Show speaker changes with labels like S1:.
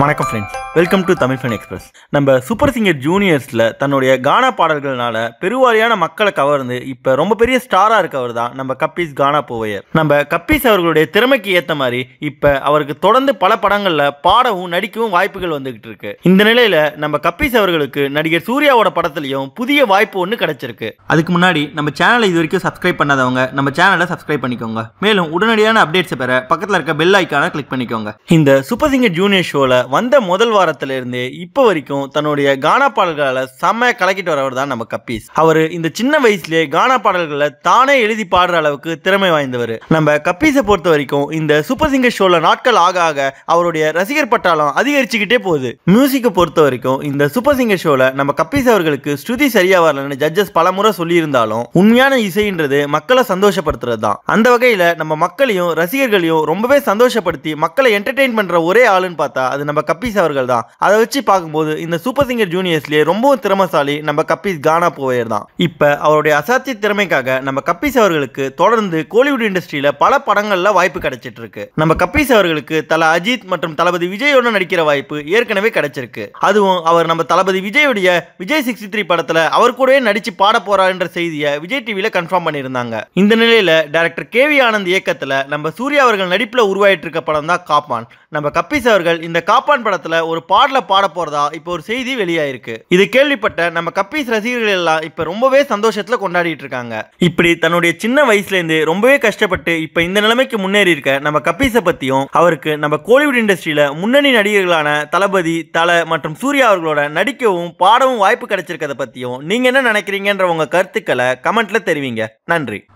S1: வணக்கம் friends welcome to Tamil fun express நம்ம super singer ஜூனியர்ஸில் தன்னுடைய கானா பாடல்கள்னால பெருவாரியான மக்களை கவர்ந்து இப்போ ரொம்ப பெரிய ஸ்டாராக இருக்கவர் தான் நம்ம கப்பீஸ் கானா போவையர் நம்ம கப்பீஸ் அவர்களுடைய திறமைக்கு ஏற்ற மாதிரி இப்போ அவருக்கு தொடர்ந்து பல படங்களில் பாடவும் நடிக்கவும் வாய்ப்புகள் வந்துகிட்டு இருக்கு. இந்த நிலையில் நம்ம கப்பீஸ் அவர்களுக்கு நடிகர் சூர்யாவோட படத்துலையும் புதிய வாய்ப்பு ஒன்று கிடைச்சிருக்கு. அதுக்கு முன்னாடி நம்ம சேனலை இது வரைக்கும் சப்ஸ்கிரைப் பண்ணாதவங்க நம்ம சேனலை சப்ஸ்கிரைப் பண்ணிக்கோங்க. மேலும் உடனடியான அப்டேட்ஸை பெற பக்கத்தில் இருக்க பெல் ஐக்கானை கிளிக் பண்ணிக்கோங்க. இந்த சூப்பர் சிங்கர் ஜூனியர் ஷோவில் வந்த முதல் வாரத்துல இருந்தே இப்போ வரைக்கும் தன்னுடைய கானா பாடல்களை செம்ம கலக்கிட்டு வரவர் தான் நம்ம கப்பீஸ். அவர் இந்த சின்ன வயசுலேயே கானா பாடல்களை தானே எழுதி பாடுற அளவுக்கு திறமை வாய்ந்தவர். நம்ம கப்பீஸை பொறுத்த வரைக்கும் இந்த சூப்பர் சிங்கர் ஷோவில் நாட்கள் ஆக ஆக அவருடைய ரசிகர் பட்டாளம் அதிகரிச்சுக்கிட்டே போகுது. மியூசிக்கை பொறுத்த வரைக்கும் இந்த சூப்பர் சிங்கர் ஷோவில் நம்ம கப்பீஸ் அவர்களுக்கு ஸ்ருதி சரியா வரலன்னு ஜட்ஜஸ் பலமுறை சொல்லியிருந்தாலும் உண்மையான இசைன்றது மக்களை சந்தோஷப்படுத்துறது தான். அந்த வகையில் நம்ம மக்களையும் ரசிகர்களையும் ரொம்பவே சந்தோஷப்படுத்தி மக்களை என்டர்டெயின் பண்ற ஒரே ஆளுன்னு பார்த்தா அது நம்ம கப்பீஸ் அவர்கள் தான். அதை வச்சு பார்க்கும்போது இந்த சூப்பர் சிங்கர் ஜூனியர்ஸ்லயே ரொம்பவும் திறமசாலி நம்ம கப்பீஸ் கானா போயர் தான். இப்போ அவருடைய அசாத்திய திறமைக்காக நம்ம கப்பீஸ் அவர்களுக்கு தொடர்ந்து கோலிவுட் இண்டஸ்ட்ரியில பல படங்கள்ல வாய்ப்பு கிடைச்சிட்டு இருக்கு நம்ம கப்பீஸ் அவர்களுக்கு தல அஜித் மற்றும் தளபதி விஜயோட நடிக்கிற வாய்ப்பு ஏற்கனவே கிடைச்சிருக்கு. அதுவும் அவர் நம்ம தளபதி விஜயுடைய விஜய் சிக்ஸ்டி த்ரீ படத்துல அவர் கூடவே நடிச்சு பாட போறாருன்ற செய்தியை விஜய் டிவியில கன்ஃபார்ம் பண்ணியிருந்தாங்க. இந்த நிலையில டைரக்டர் கேவி ஆனந்த் இயக்கத்துல நம்ம சூர்யா அவர்கள் நடிப்புல உருவாயிட்டு இருக்க படம் தான் காப்பான். நம்ம கப்பீஸ் அவர்கள் இந்த காப்பான் படத்துல ஒரு பாடல பாட போறதா? இப்போ ஒரு செய்தி வெளியாயிருக்கு. இது கேள்விப்பட்ட நம்ம கப்பீஸ் ரசிகர்கள் எல்லாம் இப்ப ரொம்பவே சந்தோஷத்துல கொண்டாடிட்டு இருக்காங்க. இப்படி தன்னுடைய சின்ன வயசுல இருந்து ரொம்பவே கஷ்டப்பட்டு இப்ப இந்த நிலைமைக்கு முன்னேறி இருக்க நம்ம கப்பீஸை பத்தியும் அவருக்கு நம்ம கோலிவுட் இண்டஸ்ட்ரியில முன்னணி நடிகர்களான தளபதி தல மற்றும் சூர்யா அவர்களோட நடிக்கவும் பாடவும் வாய்ப்பு கிடைச்சிருக்கத பத்தியும் நீங்க என்ன நினைக்கிறீங்கன்ற உங்க கருத்துக்களை கமெண்ட்ல தெரிவிங்க. நன்றி.